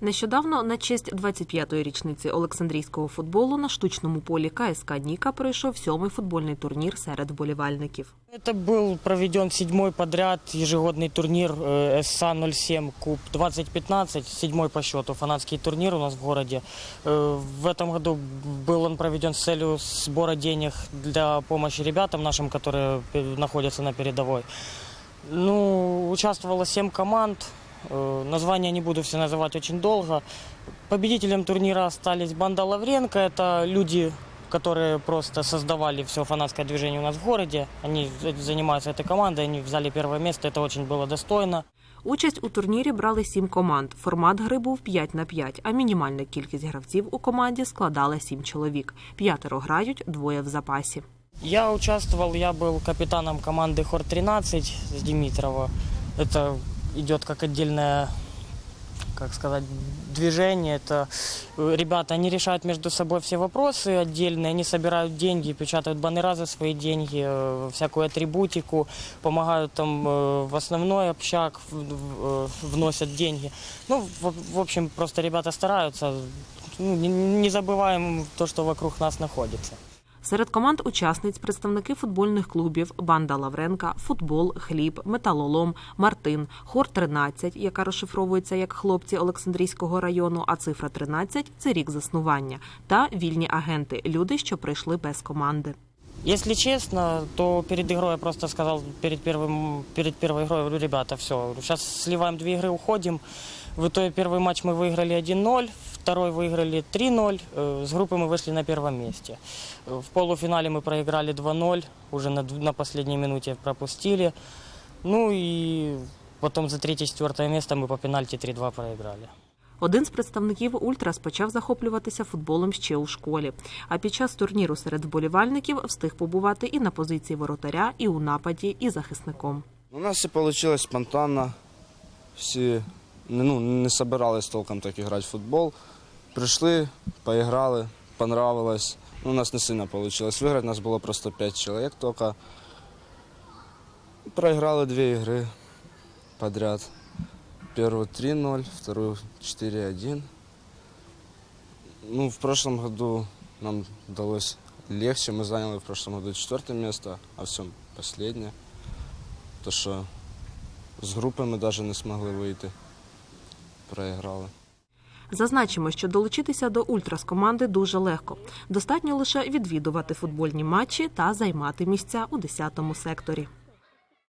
Нещодавно на честь 25-ї річниці Олександрійського футболу на штучному полі КСК Ніка пройшов сьомий футбольний турнір серед вболівальників. Это был проведен седьмой подряд ежегодный турнир э, СА-07 Куб 2015, седьмой по счету фанатский турнир у нас в городе. Э, В этом году был он проведен с целью сбора денег для помощи ребятам нашим, которые пе- находятся на передовой. Ну, участвовало семь команд. Э, Названия не буду все называть очень долго. Победителем турнира остались банда Лавренко. Это люди, которые просто создавали все фанатское движение у нас в городе. Они занимаются этой командой, они взяли первое место. Это очень было достойно. Участь у турнірі брали сім команд. Формат гри був 5 на 5, а мінімальна кількість гравців у команді складала сім чоловік. П'ятеро грають, двоє в запасі. Я участвовал, я был капитаном команды Хор-13 с Димитрова. Это идет как отдельное, как сказать, движение. Это э, ребята, они решают между собой все вопросы отдельные, они собирают деньги, печатают баннера за свои деньги, э, всякую атрибутику, помогают там э, в основной общак, в- в- э, вносят деньги. Ну, в, в общем, просто ребята стараются. Ну, не, не забываем то, что вокруг нас находится. Серед команд учасниць представники футбольних клубів Банда Лавренка, Футбол, Хліб, Металолом, Мартин, Хор 13, яка розшифровується як хлопці Олександрійського району, а цифра 13 – це рік заснування, та вільні агенти люди, що прийшли без команди. Если честно, то перед игрой я просто сказал, перед, первым, перед первой игрой, говорю, ребята, все, сейчас сливаем две игры, уходим. В итоге первый матч мы выиграли 1-0, второй выиграли 3-0. Э, С группы мы вышли на первом месте. Э, В полуфинале мы проиграли 2-0, уже на, д- на последней минуте пропустили. Ну и потом за третье-четвертое место мы по пенальти 3-2 проиграли. Один з представників Ультрас почав захоплюватися футболом ще у школі. А під час турніру серед вболівальників встиг побувати і на позиції воротаря, і у нападі, і захисником. У нас все вийшло спонтанно. Всі ну, не собирались толком так грати в футбол. Прийшли, поіграли, понравилось. Ну, у нас не сильно вийшло виграти, нас було просто 5 чоловік тільки. Проіграли дві ігри подряд. Первую 3-0, вторую 4-1. Ну, в прошлом году нам удалось легче. Мы заняли в прошлом году четвертое место, а в цьому последнее. То що з групи ми навіть не змогли вийти. Проіграли. Зазначимо, що долучитися до ультрас команди дуже легко. Достатньо лише відвідувати футбольні матчі та займати місця у 10-му секторі.